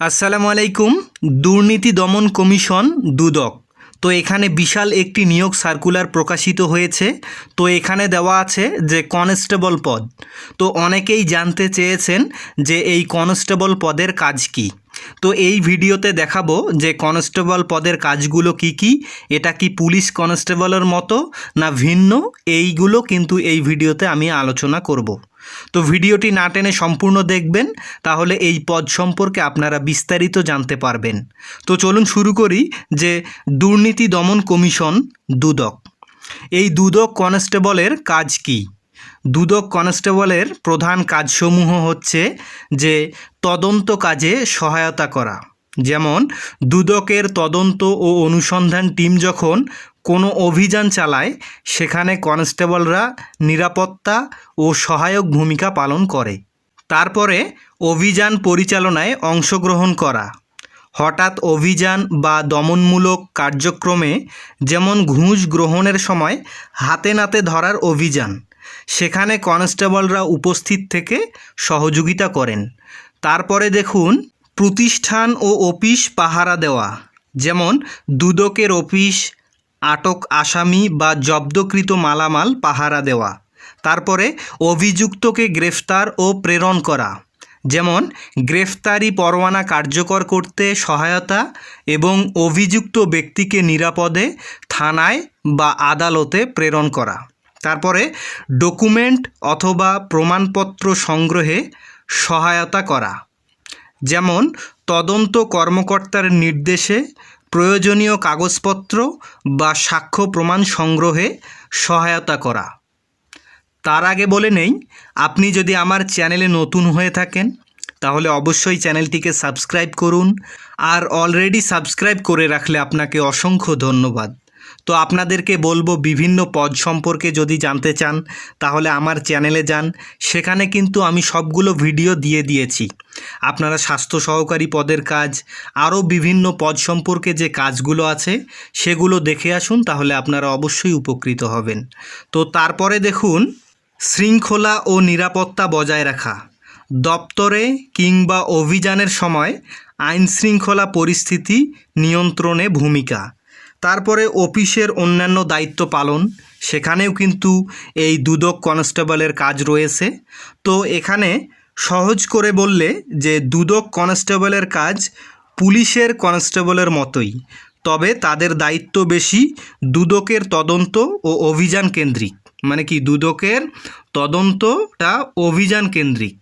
আসসালামু আলাইকুম, দুর্নীতি দমন কমিশন, দুদক। তো এখানে বিশাল একটি নিয়োগ সার্কুলার প্রকাশিত হয়েছে। তো এখানে দেওয়া আছে যে কনস্টেবল পদ। তো অনেকেই জানতে চেয়েছেন যে এই কনস্টেবল পদের কাজ কি। তো এই ভিডিওতে দেখাবো যে কনস্টেবল পদের কাজগুলো কি কি, এটা কি পুলিশ কনস্টেবলের মতো না ভিন্ন, এইগুলো কিন্তু এই ভিডিওতে আমি আলোচনা করব। তো ভিডিওটি না টেনে সম্পূর্ণ দেখবেন, তাহলে এই পদ সম্পর্কে আপনারা বিস্তারিত জানতে পারবেন। তো চলুন শুরু করি যে দুর্নীতি দমন কমিশন দুদক। এই দুদক কনস্টেবলের কাজ কি? দুদক কনস্টেবলের প্রধান কাজসমূহ হচ্ছে যে তদন্ত কাজে সহায়তা করা। যেমন, দুদকের তদন্ত ও অনুসন্ধান টিম যখন কোনো অভিযান চালায়, সেখানে কনস্টেবলরা নিরাপত্তা ও সহায়ক ভূমিকা পালন করে। তারপরে অভিযান পরিচালনায় অংশগ্রহণ করা। হঠাৎ অভিযান বা দমনমূলক কার্যক্রমে যেমন ঘুষ গ্রহণের সময় হাতে নাতে ধরার অভিযান, সেখানে কনস্টেবলরা উপস্থিত থেকে সহযোগিতা করেন। তারপরে দেখুন, প্রতিষ্ঠান ও অফিস পাহারা দেওয়া, যেমন দুদকের অফিস আটক আসামি বা জব্দকৃত মালামাল পাহারা দেওয়া। তারপরে অভিযুক্তকে গ্রেফতার ও প্রেরণ করা। যেমন, গ্রেফতারি পরোয়ানা কার্যকর করতে সহায়তা এবং অভিযুক্ত ব্যক্তিকে নিরাপদে, থানায় বা আদালতে প্রেরণ করা। তারপরে ডকুমেন্ট অথবা প্রমাণপত্র সংগ্রহে সহায়তা করা। যেমন, তদন্ত কর্মকর্তার নির্দেশে প্রয়োজনীয় কাগজপত্র বা সাক্ষ্য প্রমাণ সংগ্রহে সহায়তা করা। তার আগে বলে নেই, আপনি যদি আমার চ্যানেলে নতুন হয়ে থাকেন, তাহলে অবশ্যই চ্যানেলটিকে সাবস্ক্রাইব করুন আর অলরেডি সাবস্ক্রাইব করে রাখলে আপনাকে অসংখ্য ধন্যবাদ। তো আপনাদেরকে বলব, বিভিন্ন পদ সম্পর্কে যদি জানতে চান, তাহলে আমার চ্যানেলে যান। সেখানে কিন্তু আমি সবগুলো ভিডিও দিয়ে দিয়েছি। আপনারা স্বাস্থ্য সহকারী পদের কাজ, আরও বিভিন্ন পদ সম্পর্কে যে কাজগুলো আছে, সেগুলো দেখে আসুন, তাহলে আপনারা অবশ্যই উপকৃত হবেন। তো তারপরে দেখুন, শৃঙ্খলা ও নিরাপত্তা বজায় রাখা। দপ্তরে কিংবা অভিযানের সময় আইন শৃঙ্খলা পরিস্থিতি নিয়ন্ত্রণে ভূমিকা। তারপরে অফিসের অন্যান্য দায়িত্ব পালন, সেখানেও কিন্তু এই দুদক কনস্টেবলের কাজ রয়েছে। তো এখানে সহজ করে বললে যে দুদক কনস্টেবলের কাজ পুলিশের কনস্টেবলের মতোই, তবে তাদের দায়িত্ব বেশি দুদকের তদন্ত ও অভিযান কেন্দ্রিক। মানে কি, দুদকের তদন্তটা অভিযান কেন্দ্রিক।